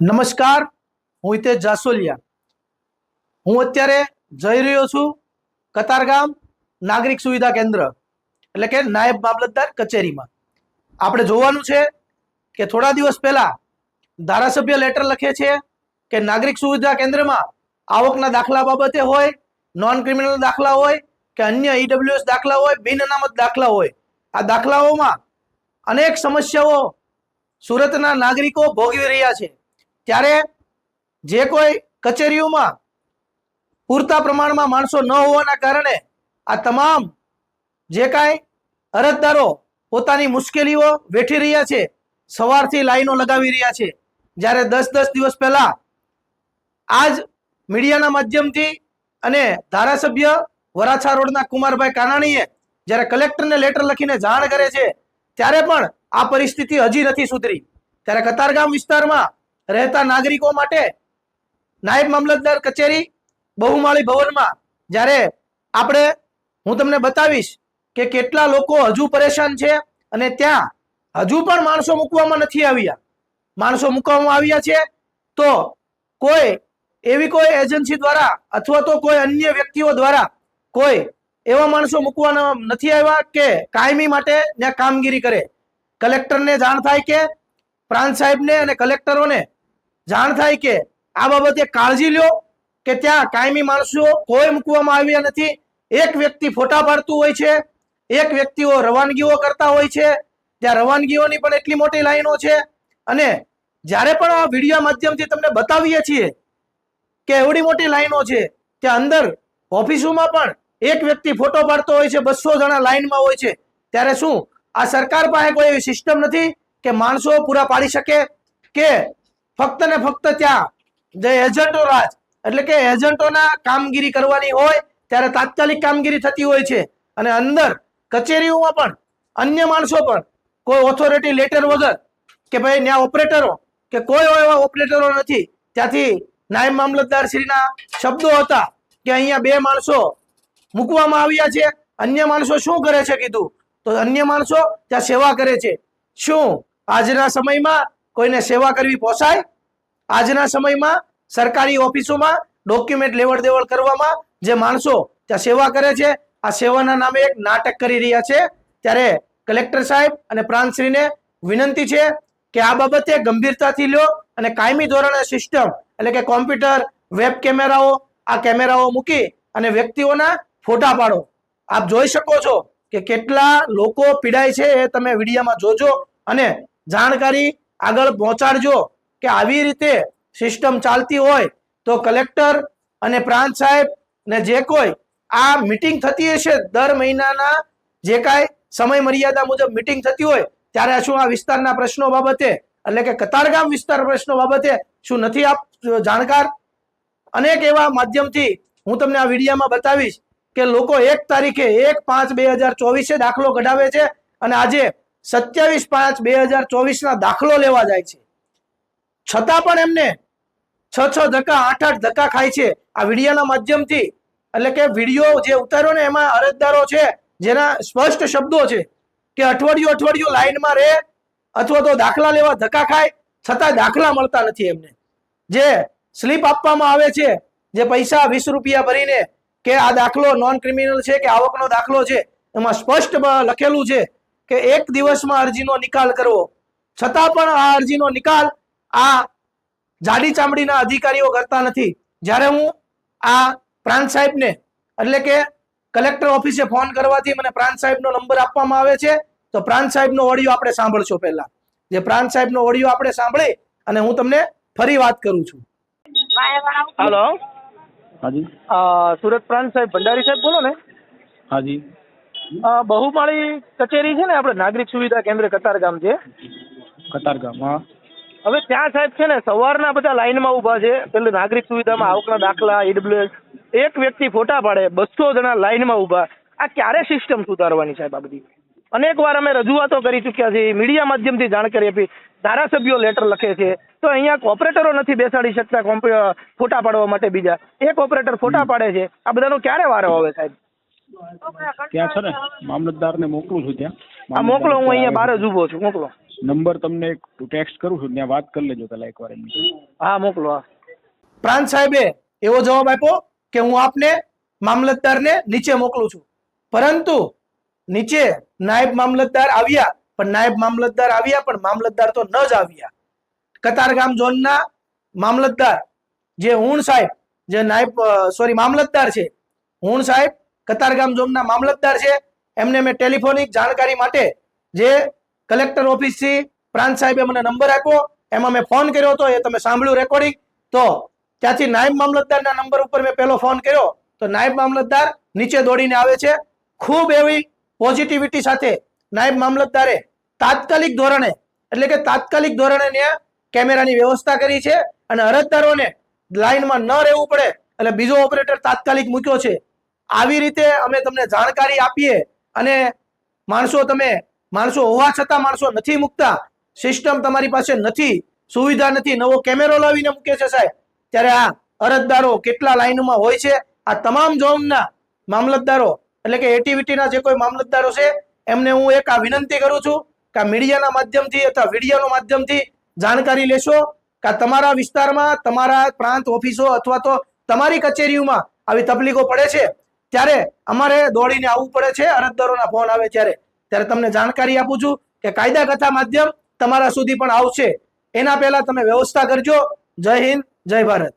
નમસ્કાર, હું હિતેશ જાસોલિયા. હું અત્યારે જઈ રહ્યો છું કતારગામ નાગરિક સુવિધા કેન્દ્ર, એટલે કે નાયબ મામલતદાર કચેરીમાં. આપણે જોવાનું છે કે થોડા દિવસ પહેલા ધારાસભ્ય લેટર લખે છે કે નાગરિક સુવિધા કેન્દ્રમાં આવકના દાખલા બાબતે હોય નોન ક્રિમિનલ દાખલા હોય, કે અન્ય ઈડબ્લ્યુએસ દાખલા હોય બિન અનામત દાખલા હોય. આ દાખલાઓમાં અનેક સમસ્યાઓ સુરતના નાગરિકો ભોગવી રહ્યા છે. ત્યારે જે કોઈ કચેરીઓમાં પૂરતા પ્રમાણમાં માણસો ન હોવાના કારણે આ તમામ જે કાંઈ અરજદારો પોતાની મુશ્કેલીઓ વેઠી રહ્યા છે, સવારથી લાઈનો લગાવી રહ્યા છે. જ્યારે દસ દસ દિવસ પહેલા આજ મીડિયાના માધ્યમથી અને ધારાસભ્ય વરાછા રોડના કુમારભાઈ કાનાણીએ જ્યારે કલેક્ટરને લેટર લખીને જાણ કરે છે, ત્યારે પણ આ પરિસ્થિતિ હજી નથી સુધરી. ત્યારે કતારગામ વિસ્તારમાં રહેતા નાગરિકો માટે નાયબ મામલતદાર કચેરી બહુમાળી ભવનમાં જ્યારે આપણે, હું તમને બતાવીશ કે કેટલા લોકો હજુ પરેશાન છે અને ત્યાં હજુ પણ માણસો મૂકવામાં નથી આવ્યા. માણસો મૂકવામાં આવ્યા છે તો કોઈ એવી કોઈ એજન્સી દ્વારા અથવા તો કોઈ અન્ય વ્યક્તિઓ દ્વારા કોઈ એવા માણસો મૂકવાના નથી આવ્યા કે કાયમી માટે ત્યાં કામગીરી કરે. કલેક્ટરને જાણ થાય કે પ્રાંત સાહેબને અને કલેક્ટરોને જાણ થાય કે આ બાબતે કાળજી લ્યો કે ત્યાં કાયમી માણસો કોઈ મૂકવામાં આવ્યા નથી. એક વ્યક્તિ ફોટા પાડતું હોય છે, એક વ્યક્તિઓ રવાનગીઓ કરતા હોય છે. ત્યાં રવાનગીઓની પણ એટલી મોટી લાઈનો છે. અને જ્યારે પણ આ વીડિયો માધ્યમથી તમને બતાવીએ છીએ કે એવડી મોટી લાઈનો છે, ત્યાં અંદર ઓફિસોમાં પણ એક વ્યક્તિ ફોટો પાડતો હોય છે, બસો જણા લાઈનમાં હોય છે. ત્યારે શું? આ સરકાર પાસે કોઈ એવી સિસ્ટમ નથી કે માણસો પૂરા પાડી શકે? કે ફક્ત ને ફક્ત ત્યાં જે એજન્ટો રાજ, એટલે કે એજન્ટોના કામગીરી કરવાની હોય, ત્યારે તાત્કાલિક કામગીરી થતી હોય છે. અને અંદર કચેરીઓમાં પણ, અન્ય માણસો પણ, કોઈ ઓથોરિટી લેટર વગર, કે ભાઈ ત્યાં ઓપરેટરો કે કોઈ એવા ઓપરેટરો નથી. ત્યાંથી નાયબ મામલતદાર શ્રીના શબ્દો હતા કે અહીંયા બે માણસો મૂકવામાં આવ્યા છે. અન્ય માણસો શું કરે છે કીધું? તો અન્ય માણસો ત્યાં સેવા કરે છે. શું? આજના સમયમાં કોઈને સેવા કરવી પોસાય? આજના સમયમાં સરકારી ઓફિસોમાં ડોક્યુમેન્ટ લેવડ દેવડ કરવામાં જે માણસો ત્યાં સેવા કરે છે, આ સેવાના નામે એક નાટક કરી રહ્યા છે. ત્યારે કલેક્ટર સાહેબ અને પ્રાંતશ્રીને વિનંતી છે કે આ બાબતે ગંભીરતાથી લો અને કાયમી ધોરણે સિસ્ટમ એટલે કે કોમ્પ્યુટર, વેબ કેમેરાઓ, આ કેમેરાઓ મૂકી અને વ્યક્તિઓના ફોટા પાડો. આપ જોઈ શકો છો કે કેટલા લોકો પીડાય છે એ તમે વિડીયામાં જોજો અને જાણકારી આગળ પહોંચાડજો કે આવી રીતે સિસ્ટમ ચાલતી હોય તો કલેક્ટર અને પ્રાંત સાહેબ ને જે કોઈ આ મીટિંગ થતી હશે દર મહિનાના જે કાંઈ સમય મર્યાદા મુજબ મીટિંગ થતી હોય ત્યારે શું આ વિસ્તારના પ્રશ્નો બાબતે એટલે કે કતારગામ વિસ્તાર પ્રશ્નો બાબતે શું નથી આપ જાણકાર? અનેક એવા માધ્યમથી હું તમને આ વિડીયામાં બતાવીશ કે લોકો એક તારીખે એક પાંચ બે હજાર ચોવીસે દાખલો કઢાવે છે અને આજે સત્યાવીસ પાંચ બે હજાર ચોવીસના દાખલો લેવા જાય છે. છતાં પણ એમને છ છ ધક્કા, આઠ આઠ ધક્કા ખાય છે. આ વિડીયોના માધ્યમથી, એટલે કે વીડિયો જે ઉતાર્યો ને એમાં અરજદારો છે, જેના સ્પષ્ટ શબ્દો છે કે અઠવાડિયું અઠવાડિયું લાઈનમાં રહે અથવા તો દાખલા લેવા ધક્કા ખાય, છતાં દાખલા મળતા નથી એમને. જે સ્લીપ આપવામાં આવે છે, જે પૈસા વીસ રૂપિયા ભરીને કે આ દાખલો નોન ક્રિમિનલ છે કે આવકનો દાખલો છે, એમાં સ્પષ્ટ લખેલું છે કે એક દિવસમાં અરજીનો નિકાલ કરવો. છતાં પણ આ અરજીનો નિકાલ આ જાડી ચામડીના અધિકારીઓ કરતા નથી. જ્યારે હું આ પ્રાંત સાહેબને એટલે કે કલેક્ટર ઓફિસે ફોન કરવાથી મને પ્રાંત સાહેબનો નંબર આપવામાં આવે છે તો પ્રાંત સાહેબનો ઓડિયો આપણે સાંભળશો પહેલા. જે પ્રાંત સાહેબનો ઓડિયો આપણે સાંભળી અને હું તમને ફરી વાત કરું છું. હાલો હાજી. સુરત પ્રાંત સાહેબ ભંડારી સાહેબ બોલો ને. હાજી. બહુમાળી કચેરી છે ને આપણે નાગરિક સુવિધા કેન્દ્ર કતારગામ છે. કતારગામ હા. હવે ત્યાં સાહેબ છે ને સવારના બધા લાઈનમાં ઊભા છે એટલે નાગરિક સુવિધામાં આવકના દાખલા ઈડબ્લ્યુએસ એક વ્યક્તિ ફોટા પાડે બસો જણા લાઈનમાં ઊભા. આ ક્યારે સિસ્ટમ સુધારવાની સાહેબ આ બધી? અનેક વાર અમે રજૂઆતો કરી ચૂક્યા છીએ મીડિયા માધ્યમથી જાણકારી આપી ધારાસભ્યો લેટર લખે છે. તો અહીંયા કોપરેટરો નથી બેસાડી શકતા ફોટા પાડવા માટે બીજા. એક ઓપરેટર ફોટા પાડે છે. આ બધાનો ક્યારે વારો આવે સાહેબ? ત્યાં છે ને? મામલતદારને મોકલું છું ત્યાં. મોકલો હું અહીંયા બહાર જ ઊભો છું મોકલો. નંબર તમને ટેક્સ્ટ કરું છું ત્યાં વાત કરી લેજો પેલા એકવાર એમની હા મોકલો હા. પ્રાંત સાહેબે એવો જવાબ આપ્યો કે હું આપને મામલતદારને નીચે મોકલું છું. પરંતુ નીચે નાયબ મામલતદાર આવ્યા પણ નાયબ મામલતદાર આવ્યા પણ મામલતદાર તો ન જ આવ્યા. કતારગામ ઝોનના મામલતદાર જે હુણ સાહેબ જે નાયબ સોરી મામલતદાર છે હુણ સાહેબ કતારગામ ઝોનના મામલતદાર છે. એમને મેં ટેલિફોનિક જાણકારી માટે જે કલેક્ટર ઓફિસથી પ્રાંત સાહેબે મને નંબર આપ્યો, એમાં મેં ફોન કર્યો હતો, એ તમે સાંભળ્યું રેકોર્ડિંગ તો ત્યાંથી નાયબ મામલતદારના નંબર ઉપર મેં પહેલો ફોન કર્યો. તો નાયબ મામલતદાર નીચે દોડીને આવે છે. ખૂબ એવી પોઝિટિવિટી સાથે નાયબ મામલતદારે તાત્કાલિક ધોરણે, એટલે કે તાત્કાલિક ધોરણે કેમેરાની વ્યવસ્થા કરી છે. અને અરજદારોને લાઇનમાં ન રહેવું પડે, એટલે બીજો ઓપરેટર તાત્કાલિક મૂક્યો છે. આવી રીતે અમે તમને જાણકારી આપીએ અને માણસો તમે, માણસો હોવા છતાં માણસો નથી મૂકતા. સિસ્ટમ તમારી પાસે નથી, સુવિધા નથી. નવો કેમેરો લાવીને મૂકે છે સાહેબ. ત્યારે આ અરજદારો કેટલા લાઈનમાં હોય છે? આ તમામ ઝોનના મામલતદારો, એટલે કે એટીવીટીના જે કોઈ મામલતદારો છે, એમને હું એક આ વિનંતી કરું છું કે આ મીડિયાના માધ્યમથી અથવા વિડીયોના માધ્યમથી જાણકારી લેશો કે તમારા વિસ્તારમાં તમારા પ્રાંત ઓફિસો અથવા તો તમારી કચેરીઓમાં આવી તકલીફો પડે છે. ત્યારે અમારે દોડીને આવવું પડે છે, અરજદારોના ફોન આવે ત્યારે. ત્યારે તમને જાણકારી આપું છું કે કાયદા કથા માધ્યમ તમારા સુધી પણ આવશે. એના પહેલા તમે વ્યવસ્થા કરજો. જય હિન્દ, જય ભારત.